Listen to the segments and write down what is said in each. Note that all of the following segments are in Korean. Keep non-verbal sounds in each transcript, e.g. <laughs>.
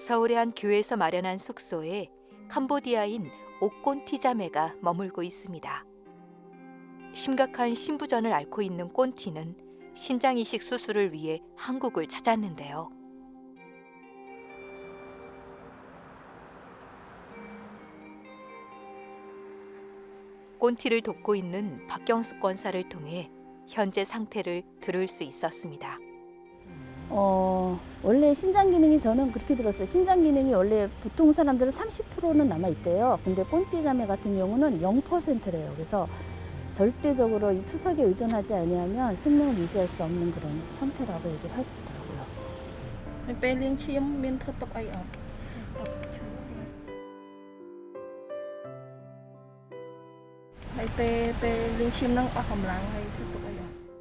서울의 한 교회에서 마련한 숙소에 캄보디아인 옥곤 티 자매가 머물고 있습니다. 심각한 신부전을 앓고 있는 꼰티는 신장 이식 수술을 위해 한국을 찾았는데요. 꼰티를 돕고 있는 박경숙 권사를 통해 현재 상태를 들을 수 있었습니다. 어, 원래 신장 기능이 저는 그렇게 들었어요. 신장 기능이 원래 보통 사람들은 30%는 남아 있대요. 근데 꼰띠 자매 같은 경우는 0%래요. 그래서 절대적으로 이 투석에 의존하지 아니하면 생명을 유지할 수 없는 그런 상태라고 얘기를 하더라고요.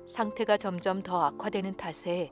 상태가 점점 더 악화되는 탓에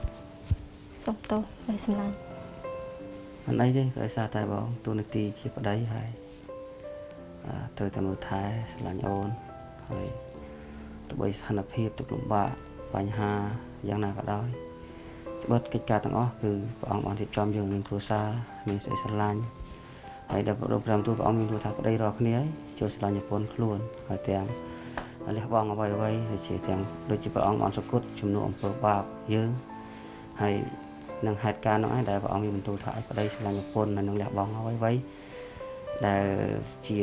សុំទោសដែលសម្លាញ់មិនអីទេដោយសារតែបងទូនាទីជាប្តីហើយអាត្រូវតែមើលថែស្រឡាញ់អូនហើយទោះបីស្ថានភាពទុក្ខលំបាកបញ្ហាយ៉ាងណាក៏ដោយត្បិតកិច្ចការទាំងអស់គឺព្រះអង្គបានរៀបចំយើងនឹងគ្រួសារមានសេចក្តីស្រឡាញ់ហើយដល់ប្រព្រឹត្តទូព្រះអង្គមានទូថាប្តីរាល់គ្នាចូលស្រឡាញ់ប្រពន្ធខ្លួនហើយទាំងលះបង់អ្វីអ្វីៗដូចជាទាំងដូចជាព្រះអង្គបានសគត់ជំនួសអំពើបាបយើងហើយ នឹងហេតុការណ៍នោះឯងដែលព្រះអង្គមានបន្ទូលថាឲ្យប្តីស្រឡាញ់ប្រពន្ធនិងនឹងលះបង់អ្វីអ្វីដែលជា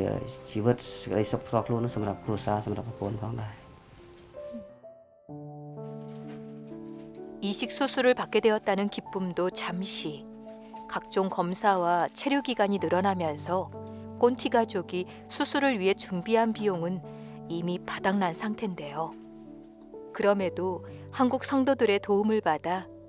ជីវិតសេចក្តីសុខផ្ទាល់ខ្លួននោះសម្រាប់គ្រួសារសម្រាប់ប្រពន្ធផងដែរ 이식 수술을 받게 되었다는 기쁨도 잠시 각종 검사와 체류 기간이 늘어나면서 꼰티 가족이 수술을 위해 준비한 비용은 이미 바닥난 상태인데요. 그럼에도 한국 성도들의 도움을 받아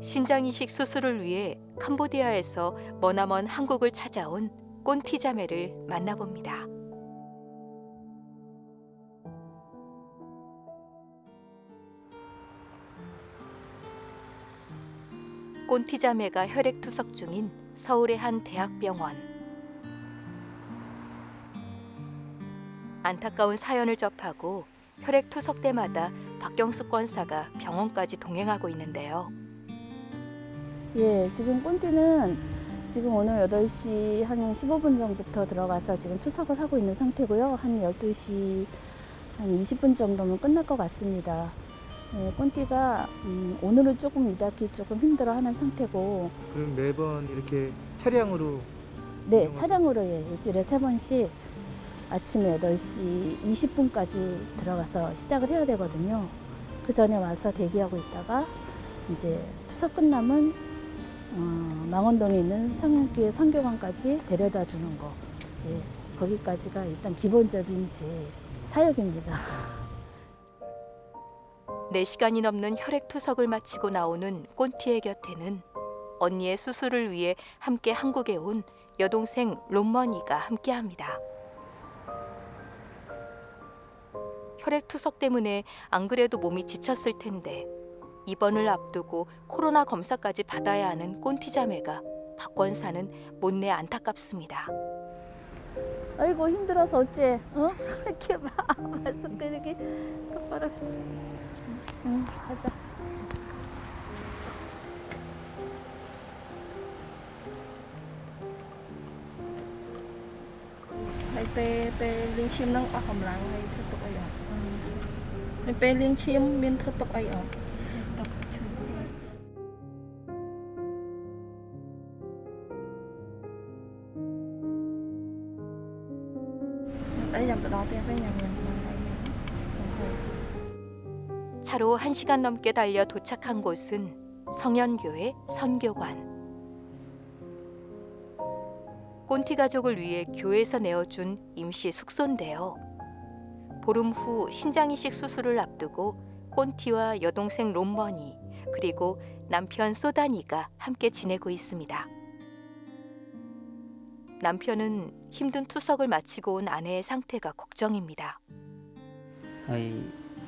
신장 이식 수술을 위해 캄보디아에서 머나먼 한국을 찾아온 꼰티 자매를 만나봅니다. 꼰티 자매가 혈액 투석 중인 서울의 한 대학병원. 안타까운 사연을 접하고 혈액 투석 때마다 박경숙 권사가 병원까지 동행하고 있는데요. 예, 지금 꼰띠는 지금 오늘 8시 한 15분 전부터 들어가서 지금 투석을 하고 있는 상태고요. 한 12시 한 20분 정도면 끝날 것 같습니다. 예, 꼰띠가 음, 오늘은 조금 이닥이 조금 힘들어하는 상태고, 그럼 매번 이렇게 차량으로 네, 차량으로 예, 일주일에 세 번씩 아침에 8시 20분까지 들어가서 시작을 해야 되거든요. 그 전에 와서 대기하고 있다가 이제 투석 끝나면 어, 망원동에 있는 성형교회 선교관까지 데려다 주는 거. 예, 거기까지가 일단 기본적인 제 사역입니다. 4시간이 넘는 혈액 투석을 마치고 나오는 꼰티의 곁에는 언니의 수술을 위해 함께 한국에 온 여동생 롬머니가 함께합니다. 혈액 투석 때문에 안 그래도 몸이 지쳤을 텐데 입원을 앞두고 코로나 검사까지 받아야 하는 꼰티 자매가 박권사는 못내 안타깝습니다. 아이고 힘들어서 어째? 어? <laughs> 이렇게 봐. 마스크 이렇게 똑바로. 응, 가자. ហើយពេលពេលលាងឈាមហ្នឹងអស់កម្លាំងហើយធ្វើទុកអីអត់ហើយពេលលាងឈាមមានធ្វើទុកអីអត់ 차로 1시간 넘게 달려 도착한 곳은 성현교회 선교관. 꼰티 가족을 위해 교회에서 내어준 임시 숙소인데요. 보름 후 신장 이식 수술을 앞두고 꼰티와 여동생 롬버니 그리고 남편 소다니가 함께 지내고 있습니다. 남편은 힘든 투석을 마치고 온 아내의 상태가 걱정입니다. ហើយ ព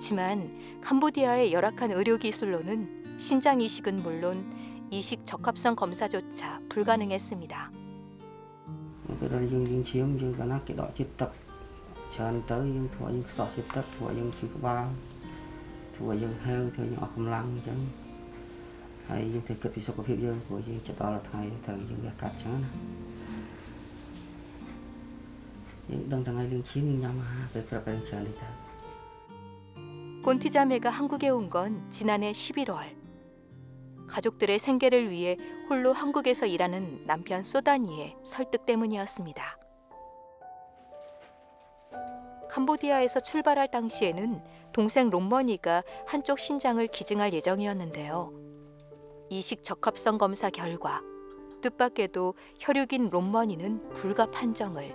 하지만 캄보디아의 열악한 의료 기술로는 신장 이식은 물론 이식 적합성 검사조차 불가능했습니다. 그런 증진 지형 증가나 기도 집탁 전 tới nhưng thôi nhưng sợ chết tất thôi nhưng chỉ có ba thôi nhưng heo thôi nhưng không lăng chứ thầy nhưng thầy cấp 곤티자매가 한국에 온 건 지난해 11월. 가족들의 생계를 위해 홀로 한국에서 일하는 남편 소다니의 설득 때문이었습니다. 캄보디아에서 출발할 당시에는 동생 롬머니가 한쪽 신장을 기증할 예정이었는데요. 이식 적합성 검사 결과 뜻밖에도 혈육인 롬머니는 불가 판정을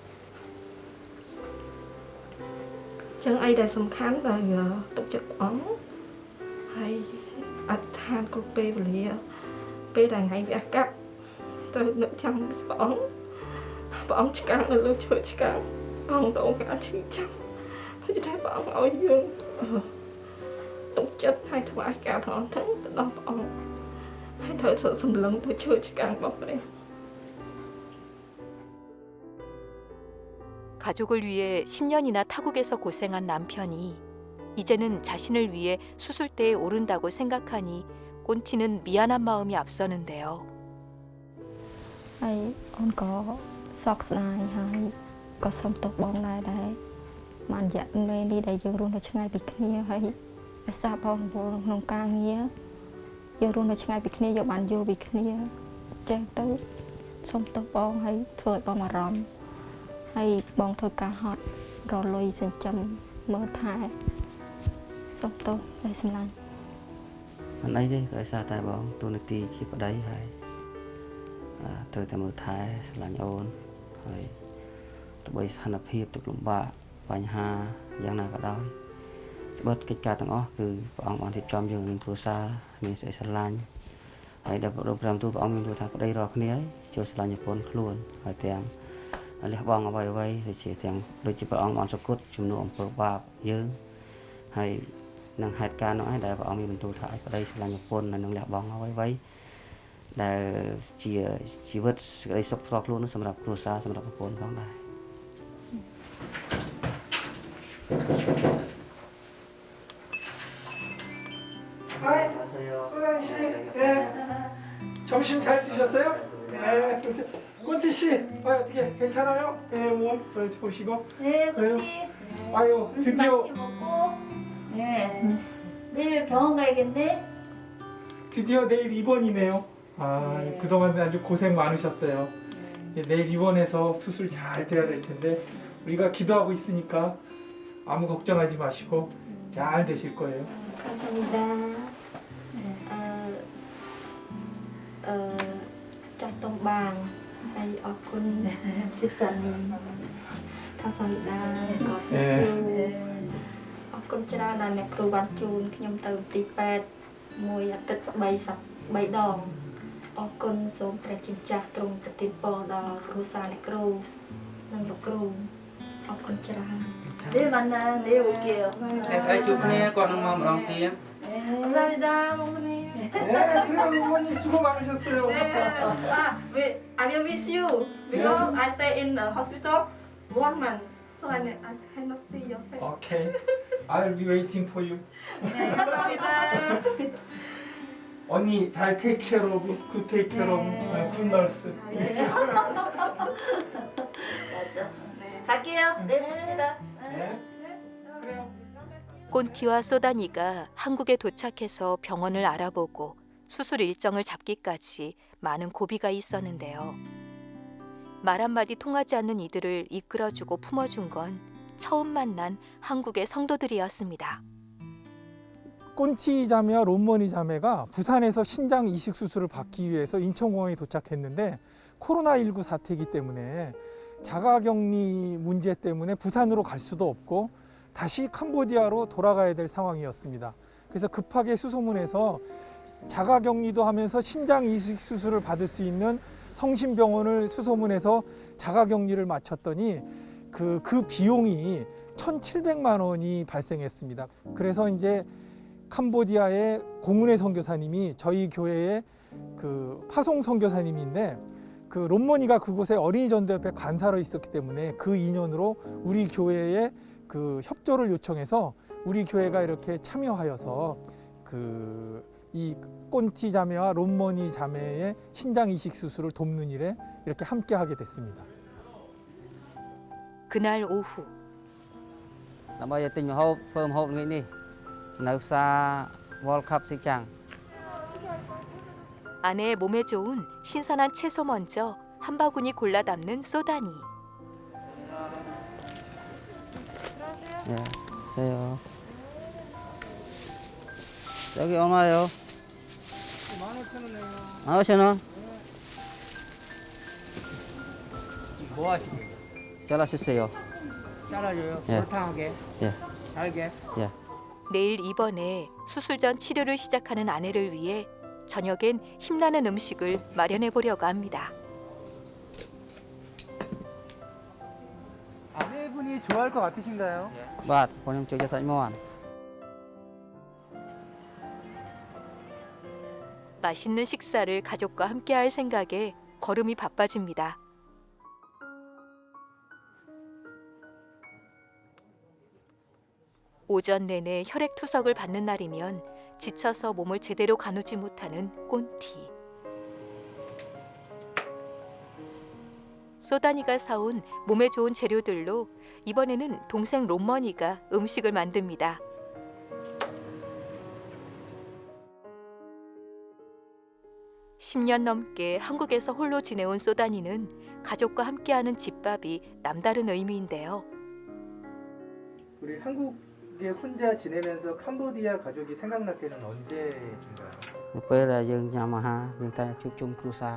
ចឹងអីដែលសំខាន់ដែលអឺទុកចិត្តព្រះអង្គហើយអធិដ្ឋានគ្រប់ពេលវេលាពេលដែលថ្ងៃវះកាត់ត្រូវនឹកចាំព្រះអង្គព្រះអង្គឆ្កាងនៅលើឈើឆ្កាងព្រះអង្គរងការឈឺចាប់ហើយតែព្រះអង្គឲ្យយើងអឺទុកចិត្តហើយថ្វាយការថងទាំងទៅដល់ព្រះអង្គហើយត្រូវសរសម្លឹងទៅឈើឆ្កាងរបស់ព្រះ 가족을 위해 10년이나 타국에서 고생한 남편이 이제는 자신을 위해 수술대에 오른다고 생각하니 꼰티는 미안한 마음이 앞서는데요. 아이, 온거 썩스나이 하이 거 섬떡 멍나이 다이 만약 매니 다이 영롱 더 청아이 비크니 하이 회사 방 보는 농강이야 영롱 더 청아이 비크니 여만 요 비크니 쟁 떠 섬떡 멍 하이 트어 멍아람 ហើយធ្វើឲ្យបងអារម្មណ៍ហើយបងធ្វើការហត់រលុយចិញ្ចឹមមើលថែសុំទោសដែលសម្លាញ់អត់អីទេដោយសារតែបងទូនាទីជាប្តីហើយអាត្រូវតែមើលថែស្រឡាញ់អូនហើយទោះបីស្ថានភាពទុក្ខលំបាកបញ្ហាយ៉ាងណាក៏ដោយត្បិតកិច្ចការទាំងអស់គឺព្រះអង្គបានរៀបចំយើងនឹងគ្រួសារមានសេចក្តីស្រឡាញ់ហើយដែលប្រព្រឹត្តទូព្រះអង្គមានទូថាប្តីរាល់គ្នាហើយចូលស្រឡាញ់ប្រពន្ធខ្លួនហើយទាំង លះបង់អ្វីអ្វីដូចជាទាំងដូចជាព្រះអង្គបានសគត់ជំនួសអំពើបាបយើងហើយ នឹងហេតុការណ៍នោះឯងដែលព្រះអង្គមានបន្ទូលថាឲ្យប្តីស្រឡាញ់ប្រពន្ធហើយនឹងលះបង់អ្វីៗដែលជាជីវិតសេចក្តីសុខផ្ទាល់ខ្លួននោះសម្រាប់គ្រួសារសម្រាប់ប្រពន្ធផងដែរ 아이, 소단 씨, 네. 점심 잘 드셨어요? 네, 보세요. 꼰티 씨, 아 어떻게 괜찮아요? 예, 몸 보시고. 네, 네. 그렇게 네. 아유, 음, 드디어 먹고. 네. 음. 내일 병원 가야겠네. 드디어 내일 입원이네요. 아, 네. 그동안 아주 고생 많으셨어요. 네. 이제 내일 입원해서 수술 잘 돼야 될 텐데 우리가 기도하고 있으니까 아무 걱정하지 마시고 음. 잘 되실 거예요. 감사합니다. 네. 어, 어, 짝동방 ហើយអរគុណសិបសានីថាសន្តាក៏ជួយអរគុណច្រើនដល់អ្នកគ្រូបានជូនខ្ញុំទៅទី8មួយអាទិត្យ3សប្តាហ៍3ដងអរគុណសូមព្រះជាម្ចាស់ទ្រង់ប្រទានពរដល់គ្រូសាអ្នកគ្រូនិងលោកគ្រូអរគុណច្រើនទេបានណាទេអូគេហើយជួបគ្នាគាត់នឹងមកម្ដងទៀតអរគុណដែរមក 네, 그래요. 어머니 수고 많으셨어요. 네 아, we, I will miss you because I stay in the hospital one month so I, I cannot see your face Okay. I'll be waiting for you. 네, 감사합니다 언니 잘 take care of, good take care of, 네. good nurse. 네. 맞아 네. 갈게요 내일 봅시다 네. 그래요. 꼰티와 소다니가 한국에 도착해서 병원을 알아보고 수술 일정을 잡기까지 많은 고비가 있었는데요. 말 한마디 통하지 않는 이들을 이끌어주고 품어준 건 처음 만난 한국의 성도들이었습니다. 꼰티 자매와 롬머니 자매가 부산에서 신장 이식 수술을 받기 위해서 인천공항에 도착했는데 코로나19 사태이기 때문에 자가격리 문제 때문에 부산으로 갈 수도 없고 다시 캄보디아로 돌아가야 될 상황이었습니다. 그래서 급하게 수소문해서 자가 격리도 하면서 신장 이식 수술을 받을 수 있는 성심병원을 수소문해서 자가 격리를 마쳤더니 그, 그 비용이 1,700만 원이 발생했습니다. 그래서 이제 캄보디아의 공운의 선교사님이 저희 교회의 그 파송 선교사님인데 그 롬머니가 그곳에 어린이 전도협회 간사로 있었기 때문에 그 인연으로 우리 교회에 그 협조를 요청해서 우리 교회가 이렇게 참여하여서 그 이 꼰티 자매와 롬머니 자매의 신장 이식 수술을 돕는 일에 이렇게 함께 하게 됐습니다. 그날 오후 ដើម្បីឲ្យទិញម្ហូបធ្វើម្ហូបថ្ងៃនេះនៅផ្សារ World Cup ស៊ីចាំង 아내의 몸에 좋은 신선한 채소 먼저 한 바구니 골라 담는 소다니. 예, 세요. 여기 얼마요? 15,000원. 뭐 하시게요? 잘라주세요. 잘라줘요 예. 설탕하게 예. 달게 내일 입원해 수술 전 치료를 시작하는 아내를 위해 저녁엔 힘나는 음식을 마련해 보려고 합니다. 충분히 좋아할 것 같으신가요? 맛 본영 쪽에서 임원 맛있는 식사를 가족과 함께할 생각에 걸음이 바빠집니다. 오전 내내 혈액 투석을 받는 날이면 지쳐서 몸을 제대로 가누지 못하는 꼰티. 소다니가 사온 몸에 좋은 재료들로 이번에는 동생 롬머니가 음식을 만듭니다. 십 년 넘게 한국에서 홀로 지내온 소다니는 가족과 함께하는 집밥이 남다른 의미인데요. 우리 한국에 혼자 지내면서 캄보디아 가족이 생각날 때는 언제인가요? នៅពេលដែលយើងញ៉ាំអាហារយើងតែជួបជុំគ្រួសារ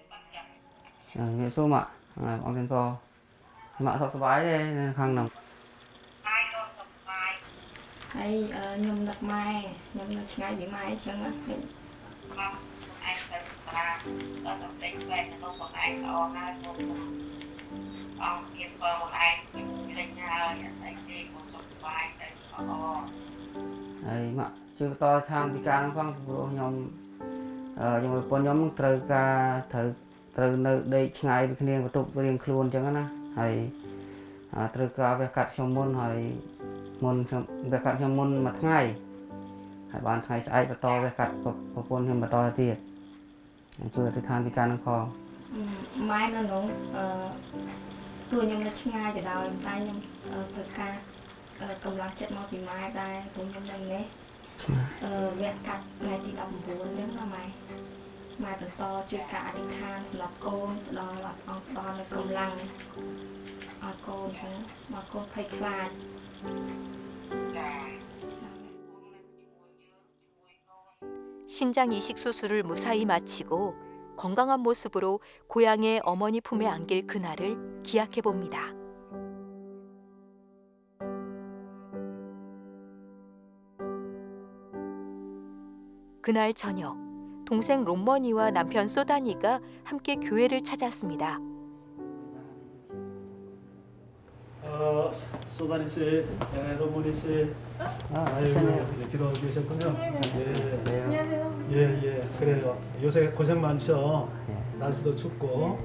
អឺវាសួរម៉ាក់អឺបងទានពម៉ាក់សុខសប្បាយទេនៅខាងក្នុងហើយអឺខ្ញុំនឹកម៉ែខ្ញុំនៅឆ្ងាយពីម៉ែអញ្ចឹងណាហើយប្រាប់ខ្លួនឯងទៅស្រាដល់សម្ដេចពេទ្យនៅខ្លួនឯងល្អហើយមកអង្គមានបងខ្លួនឯងជួយលេងហើយអត់អីទេមកសុខសប្បាយទៅល្អហើយមកជឿតខាងពិការហ្នឹងផងព្រោះខ្ញុំអឺខ្ញុំប្រពន្ធខ្ញុំត្រូវការត្រូវ ត្រូវនៅដេកឆ្ងាយពីគ្នាបន្ទប់រៀងខ្លួនអញ្ចឹងណាហើយអឺត្រូវការវះកាត់ខ្ញុំមុនហើយមុនខ្ញុំវះកាត់ខ្ញុំមុនមួយថ្ងៃហើយបានថ្ងៃស្អែកបន្តវះកាត់ប្រប្រពន្ធខ្ញុំបន្តទៅទៀតជួយទៅឋានពិការហ្នឹងផងម៉ែនៅក្នុងអឺតួខ្ញុំនៅឆ្ងាយទៅដោយតែខ្ញុំអឺត្រូវការអឺកម្លាំងចិត្តមកពីម៉ែដែរព្រោះខ្ញុំនៅនេះឆ្ងាយអឺវគ្គកាត់ថ្ងៃទី19អញ្ចឹងណាម៉ែ ម៉ែបន្តជួយការអធិដ្ឋានសម្រាប់កូនផ្ដល់ឲ្យអង្គផ្ដល់នៅកម្លាំងឲ្យកូនអញ្ចឹងមកកូនភ័យខ្លាច 신장 이식 수술을 무사히 마치고 건강한 모습으로 고향의 어머니 품에 안길 그날을 기약해 봅니다. 그날 저녁 동생 롬머니와 남편 소다니가 함께 교회를 찾았습니다. 어, 소다니 씨, 예, 로모니 씨, 아이고, 네, 기도하고 계셨군요. 예, 예, 예, 그래요. 요새 고생 많죠. 날씨도 춥고,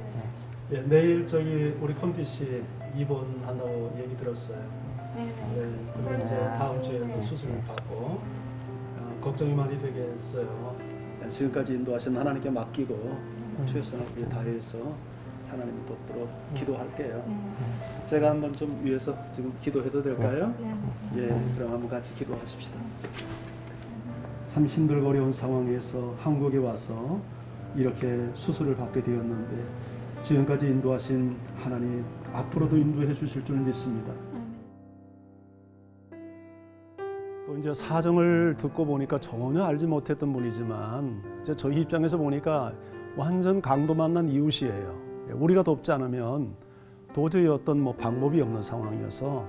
예, 내일 저기 우리 콘디 씨 입원 한다고 얘기 들었어요. 네, 그리고 이제 다음 주에 또 수술을 받고 어, 걱정이 많이 되겠어요. 네, 지금까지 인도하신 하나님께 맡기고 최선을 다해서 하나님 돕도록 기도할게요. 제가 한번 좀 위해서 지금 기도해도 될까요? 예, 그럼 한번 같이 기도하십시다. 참 힘들고 어려운 상황에서 한국에 와서 이렇게 수술을 받게 되었는데 지금까지 인도하신 하나님 앞으로도 인도해 주실 줄 믿습니다. 이제 사정을 듣고 보니까 전혀 알지 못했던 분이지만 이제 저희 입장에서 보니까 완전 강도 만난 이웃이에요. 예, 우리가 돕지 않으면 도저히 어떤 뭐 방법이 없는 상황이어서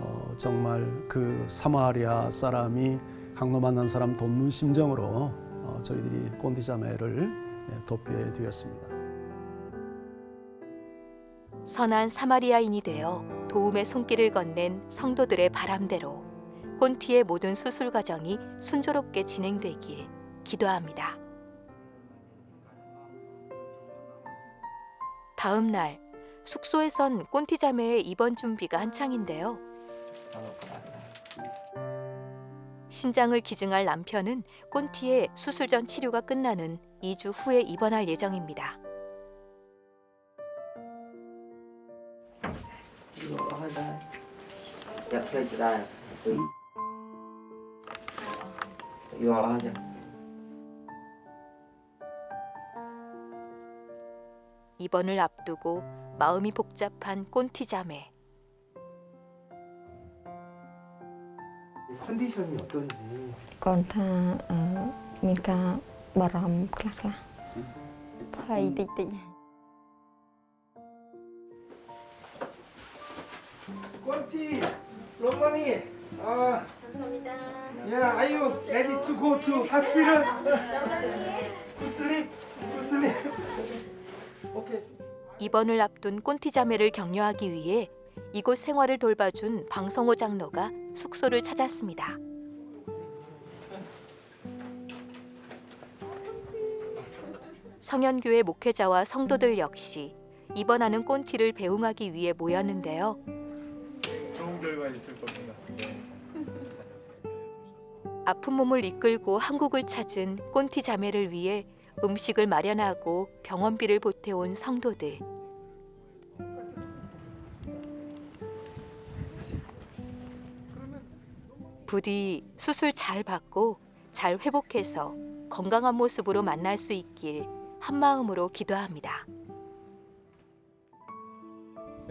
어, 정말 그 사마리아 사람이 강도 만난 사람 돕는 심정으로 어, 저희들이 꼰디자매를 예, 돕게 되었습니다. 선한 사마리아인이 되어 도움의 손길을 건넨 성도들의 바람대로 꼰티의 모든 수술 과정이 순조롭게 진행되길 기도합니다. 다음 날 숙소에선 꼰티 자매의 입원 준비가 한창인데요. 신장을 기증할 남편은 꼰티의 수술 전 치료가 끝나는 2주 후에 입원할 예정입니다. 이거 하자. 약 해주라. 이거 하자. 입원을 앞두고 마음이 복잡한 꼰티 자매. 컨디션이 어떤지 គាត់ថាអឺមានការបារម្ភខ្លះខ្លះភ័យតិចតិច 꼰티 롬머니 아 Yeah, are you ready to go to hospital? Good sleep, good sleep. Okay. 입원을 앞둔 꼰티 자매를 격려하기 위해 이곳 생활을 돌봐준 방성호 장로가 숙소를 찾았습니다. 성현교회 목회자와 성도들 역시 입원하는 꼰티를 배웅하기 위해 모였는데요. 좋은 결과 있을 겁니다. 아픈 몸을 이끌고 한국을 찾은 꼰티 자매를 위해 음식을 마련하고 병원비를 보태온 성도들. 부디 수술 잘 받고 잘 회복해서 건강한 모습으로 만날 수 있길 한마음으로 기도합니다.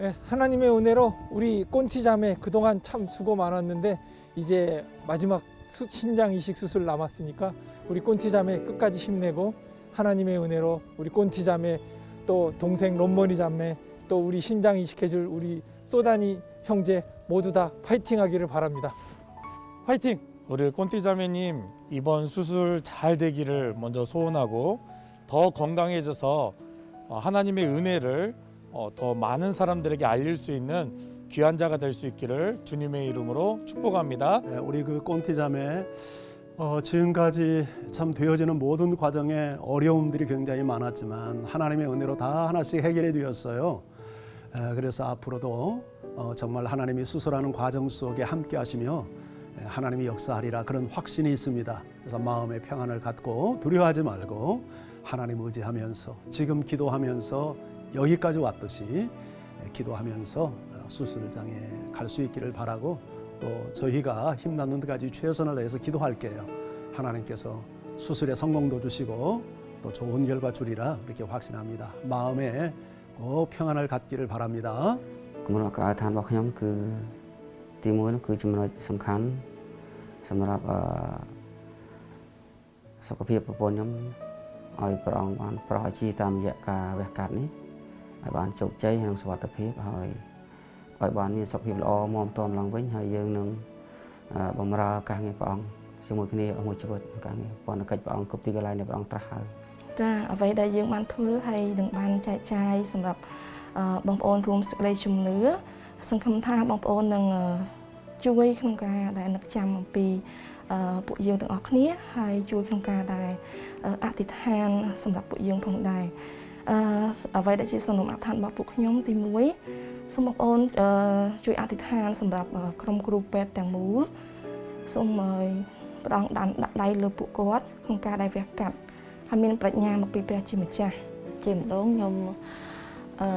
예, 하나님의 은혜로 우리 꼰티 자매 그동안 참 수고 많았는데 이제 마지막 수, 신장 이식 수술 남았으니까 우리 꼰티 자매 끝까지 힘내고 하나님의 은혜로 우리 꼰티 자매 또 동생 롬머니 자매 또 우리 심장 이식해줄 우리 소다니 형제 모두 다 파이팅하기를 바랍니다. 파이팅! 우리 꼰띠자매님 이번 수술 잘 되기를 먼저 소원하고 더 건강해져서 어, 하나님의 은혜를 어, 더 많은 사람들에게 알릴 수 있는 귀한 자가 될 수 있기를 주님의 이름으로 축복합니다. 예, 우리 그 꼰티자매 어, 지금까지 참 되어지는 모든 과정에 어려움들이 굉장히 많았지만 하나님의 은혜로 다 하나씩 해결이 되었어요. 에, 그래서 앞으로도 어, 정말 하나님이 수술하는 과정 속에 함께 하시며 에, 하나님이 역사하리라 그런 확신이 있습니다. 그래서 마음의 평안을 갖고 두려워하지 말고 하나님 의지하면서 지금 기도하면서 여기까지 왔듯이 에, 기도하면서 어, 수술장에 갈 수 있기를 바라고 또 저희가 힘나는 데까지 최선을 다해서 기도할게요. 하나님께서 수술에 성공도 주시고 또 좋은 결과 주리라 그렇게 확신합니다. 마음에 꼭 평안을 갖기를 바랍니다. គម្រោងការឋានរបស់ខ្ញុំគឺទីមួយនោះគឺចំណុចសំខាន់សម្រាប់អឺសុខភាពប្រពន្ធខ្ញុំឲ្យព្រះអង្គបានប្រោះអាជីតាមរយៈការវះកាត់នេះឲ្យបានជោគជ័យនិងសុវត្ថិភាពហើយ ឲ្យបានមានសុខភាពល្អមាំទាំឡើងវិញហើយយើងនឹងអឺបម្រើការងារព្រះអង្គជាមួយគ្នាអស់មួយជីវិតការងារពន្ធកិច្ចព្រះអង្គគ្រប់ទីកន្លែងដែលព្រះអង្គត្រាស់ហើយចាអ្វីដែលយើងបានធ្វើហើយនឹងបានចែកចាយសម្រាប់អឺបងប្អូនរួមសេចក្តីជំនឿសង្ឃឹមថាបងប្អូននឹងអឺជួយក្នុងការដែលនឹកចាំអំពីអឺពួកយើងទាំងអស់គ្នាហើយជួយក្នុងការដែលអឺអធិដ្ឋានសម្រាប់ពួកយើងផងដែរ អឺអ្វីដែលជាសំណុំអធិដ្ឋានរបស់ពួកខ្ញុំទី1សូមបងប្អូនអឺជួយអធិដ្ឋាន សម្រាប់អឺក្រុមគ្រូពេទ្យទាំងមូលសូមឲ្យព្រះអង្គដាក់ដាក់ដៃលើពួកគាត់ក្នុងការដែលវះកាត់ហើយមានប្រាជ្ញាមកពីព្រះជាម្ចាស់ជាម្ដងខ្ញុំអឺ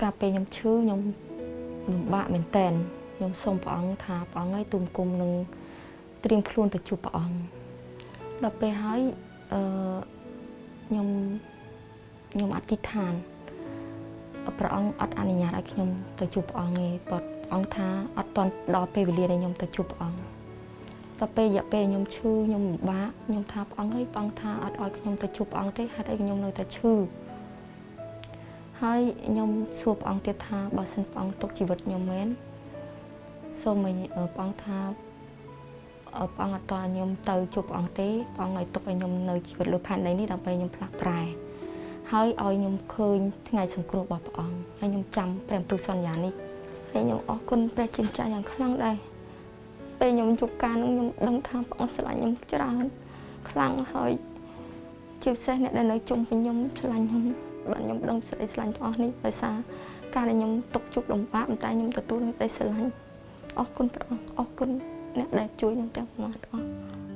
កាលពេលខ្ញុំឈឺខ្ញុំលំបាកមែនតែនខ្ញុំសូមព្រះអង្គថាព្រះអង្គឲ្យទុំគុំនឹងត្រៀមខ្លួនទៅជួបព្រះអង្គដល់ពេលហើយអឺខ្ញុំ ខ្ញុំអធិដ្ឋានព្រះអង្គអត់អនុញ្ញាតឲ្យខ្ញុំទៅជួបព្រះអង្គទេប៉ុន្តែព្រះអង្គថាអត់តន់ដល់ពេលវេលាដែលខ្ញុំទៅជួបព្រះអង្គដល់ពេលរយៈពេលខ្ញុំឈឺខ្ញុំលំបាកខ្ញុំថាព្រះអង្គអើយព្រះអង្គថាអត់ឲ្យខ្ញុំទៅជួបព្រះអង្គទេហេតុអីខ្ញុំនៅតែឈឺហើយខ្ញុំសួរព្រះអង្គទៀតថាបើសិនព្រះអង្គទុកជីវិតខ្ញុំមែនសូមឲ្យព្រះអង្គថាអឺព្រះអង្គអត់តឲ្យខ្ញុំទៅជួបព្រះអង្គទេព្រះអង្គឲ្យទុកឲ្យខ្ញុំនៅជីវិតលើផែនដីនេះដើម្បីខ្ញុំផ្លាស់ប្រែ ហើយឲ្យខ្ញុំឃើញថ្ងៃសង្គ្រោះរបស់ព្រះអង្គហើយខ្ញុំចាំព្រះបន្ទូលសន្យានេះហើយខ្ញុំអរគុណព្រះជាម្ចាស់យ៉ាងខ្លាំងដែរពេលខ្ញុំជួបការនឹងខ្ញុំដឹងថាព្រះអង្គស្រឡាញ់ខ្ញុំច្រើនខ្លាំងហើយជាពិសេសអ្នកដែលនៅជុំវិញខ្ញុំស្រឡាញ់ខ្ញុំបាទខ្ញុំដឹងសេចក្តីស្រឡាញ់ទាំងអស់នេះដោយសារការដែលខ្ញុំຕົកជួបលំបាកប៉ុន្តែខ្ញុំទទួលនៅតែស្រឡាញ់អរគុណព្រះអង្គអរគុណអ្នកដែលជួយខ្ញុំទាំងអស់ទាំងអស់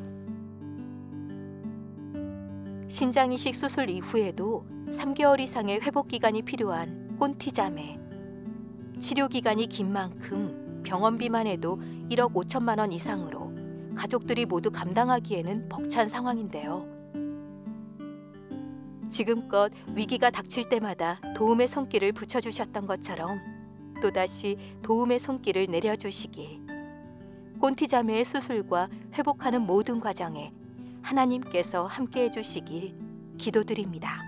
신장 이식 수술 이후에도 3개월 이상의 회복 기간이 필요한 꼰티 자매. 치료 기간이 긴 만큼 병원비만 해도 1억 5천만 원 이상으로 가족들이 모두 감당하기에는 벅찬 상황인데요. 지금껏 위기가 닥칠 때마다 도움의 손길을 붙여주셨던 것처럼 또다시 도움의 손길을 내려주시길. 꼰티 자매의 수술과 회복하는 모든 과정에 하나님께서 함께 해주시길 기도드립니다.